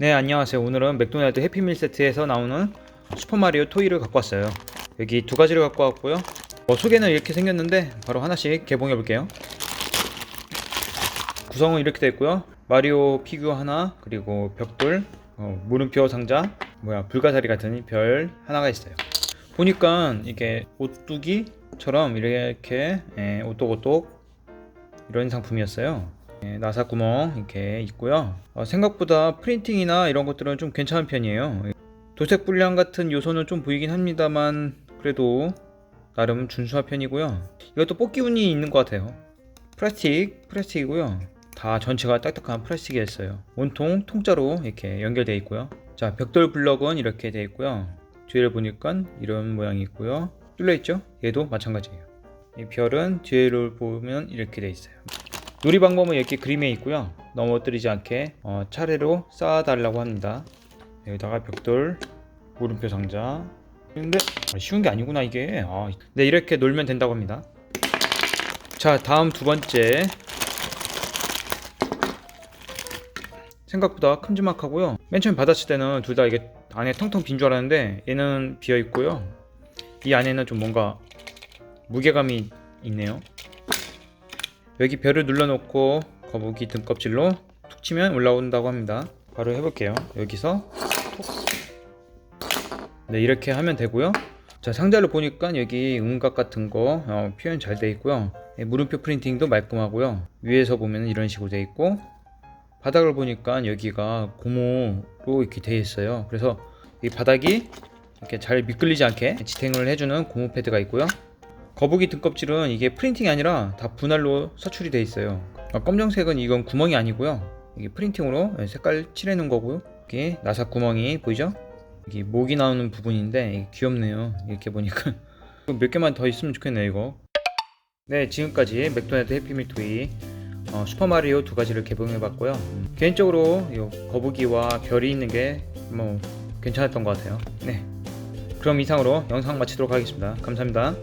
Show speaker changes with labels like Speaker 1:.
Speaker 1: 네 안녕하세요. 오늘은 맥도날드 해피밀 세트에서 나오는 슈퍼마리오 토이를 갖고 왔어요. 여기 두 가지를 갖고 왔고요. 어, 소개는 이렇게 생겼는데 바로 하나씩 개봉해 볼게요. 구성은 이렇게 되어 있고요. 마리오 피규어 하나 그리고 벽돌 어, 물음표 상자 뭐야 불가사리 같은 별 하나가 있어요. 보니까 이게 오뚜기처럼 이렇게 예, 오똑오똑 이런 상품이었어요 예, 나사 구멍 이렇게 있고요. 어, 생각보다 프린팅이나 이런 것들은 좀 괜찮은 편이에요. 도색 불량 같은 요소는 좀 보이긴 합니다만 그래도 나름 준수한 편이고요. 이것도 뽑기 운이 있는 것 같아요. 플라스틱, 플라스틱이고요. 다 전체가 딱딱한 플라스틱이었어요. 온통 통짜로 이렇게 연결되어 있고요. 자, 벽돌 블럭은 이렇게 되어 있고요. 뒤를 보니까 이런 모양이 있고요. 뚫려 있죠? 얘도 마찬가지예요. 이 별은 뒤를 보면 이렇게 되어 있어요. 놀이 방법은 이렇게 그림에 있고요. 넘어뜨리지 않게 어, 차례로 쌓아달라고 합니다. 여기다가 벽돌, 물음표 상자. 근데 아, 쉬운 게 아니구나 이게. 아, 네 이렇게 놀면 된다고 합니다. 자 다음 두 번째. 생각보다 큼지막하고요. 맨 처음 받았을 때는 둘 다 이게 안에 텅텅 빈 줄 알았는데 얘는 비어 있고요. 이 안에는 좀 뭔가 무게감이 있네요. 여기 별을 눌러놓고 거북이 등껍질로 툭 치면 올라온다고 합니다. 바로 해볼게요. 여기서 톡. 네 이렇게 하면 되고요. 자 상자를 보니까 여기 음각 같은 거 어, 표현 잘 돼 있고요. 예, 물음표 프린팅도 말끔하고요. 위에서 보면 이런 식으로 돼 있고 바닥을 보니까 여기가 고무로 이렇게 돼 있어요. 그래서 이 바닥이 이렇게 잘 미끌리지 않게 지탱을 해주는 고무 패드가 있고요. 거북이 등껍질은 이게 프린팅이 아니라 다 분할로 서출이 돼 있어요. 아, 검정색은 이건 구멍이 아니고요. 이게 프린팅으로 색깔 칠해놓은 거고요. 이게 나사 구멍이 보이죠? 이게 목이 나오는 부분인데 귀엽네요. 이렇게 보니까 몇 개만 더 있으면 좋겠네요. 이거. 네, 지금까지 맥도날드 해피밀 토이 어, 슈퍼마리오 두 가지를 개봉해봤고요. 음, 개인적으로 이 거북이와 별이 있는 게 뭐 괜찮았던 것 같아요. 네. 그럼 이상으로 영상 마치도록 하겠습니다. 감사합니다.